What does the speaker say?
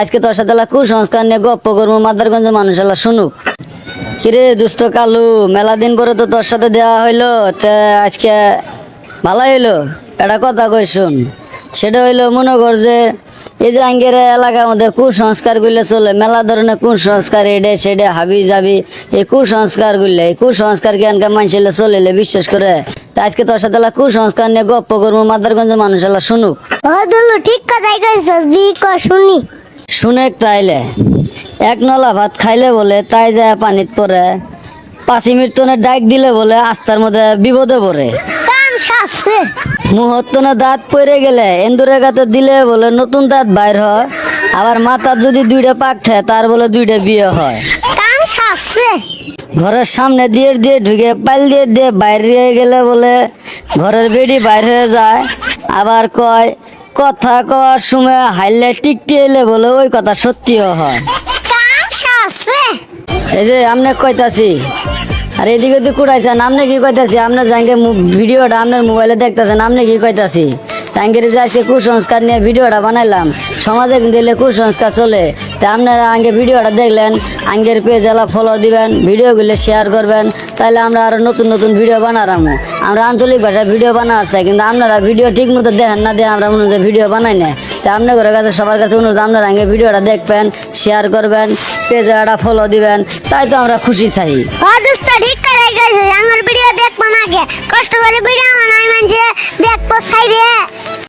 আজকে তোর সাথে কুসংস্কার নিয়ে গপ্প করব মাদারগঞ্জের মানুষ এলা শুনুক। কিরে দুস্থ কালু, মেলা দিন পরে তো তোর সাথে দেওয়া হইল, তে আজকে ভালো হইল? একটা কথা কই শুন, সেটা হইল মনে কর যে এই যে আঙ্গের এলাকার মধ্যে কুসংস্কারগুলো চলে, মেলা ধরনের কুসংস্কার, এডে সেডে হাবি যাবি এই কুসংস্কারগুলো এই কুসংস্কার জ্ঞানকে মানুষের চলে বিশ্বাস করে? তা আজকে তোর সাথে কুসংস্কার নিয়ে গপ্প করব মাদারগঞ্জের মানুষ এলা শুনুক। ঠিক কথাই কইছস, দি ক শুনি। শুনে তাইলে এক নলা ভাত খাইলে বলে তাই যায় পানিত পরে পাঁচি মৃত্যুনে ডাক দিলে বলে আস্থার মধ্যে বিপদে পড়ে। মুহূর্তনে দাঁত পড়ে গেলে এন্দুরে গাতে দিলে বলে নতুন দাঁত বাইর হয় আবার মাথার যদি দুইটা পাক থাকে তার বলে দুইটা বিয়ে হয়। ঘরের সামনে দিয়ে দিয়ে ঢুকে পাল দিয়ে দিয়ে বাইরে গেলে বলে ঘরের বেডি বাইর হয়ে যায়। আবার কয় কথা কওয়ার সময় হাইলে টিকটি এলে বলে ওই কথা সত্যিও হয়। এই যে আপনি কইতাছি আর এদিকে তো কুড়াইছেন আপনি কি কইতাছি? আপনার জাঙ্গে ভিডিওটা আপনার মোবাইলে দেখতেছেন আপনি কি কইতাছি? তাঙ্গের যে আজকে কুসংস্কার নিয়ে ভিডিওটা বানাইলাম। সমাজে কিন্তু এলে কুসংস্কার চলে। তা আপনারা আগে ভিডিওটা দেখলেন, আঙ্গের পেজ এলা ফলো দিবেন, ভিডিওগুলো শেয়ার করবেন তাহলে আমরা আরও নতুন নতুন ভিডিও বানারামু। আমরা আঞ্চলিক ভাষায় ভিডিও বানার চাই, কিন্তু আপনারা ভিডিও ঠিক মতো দেখেন না দিয়ে আমরা মনে ভিডিও বানাই না তা আপনাদের কাছে, সবার কাছে অনুরোধ, আপনারা আগে ভিডিওটা দেখবেন শেয়ার করবেন পেজে একটা ফলো দিবেন, তাই তো আমরা খুশি থাকি আমার ভিডিও দেখব না কষ্ট করে ভিডিও বানাই মানে দেখব সাইডে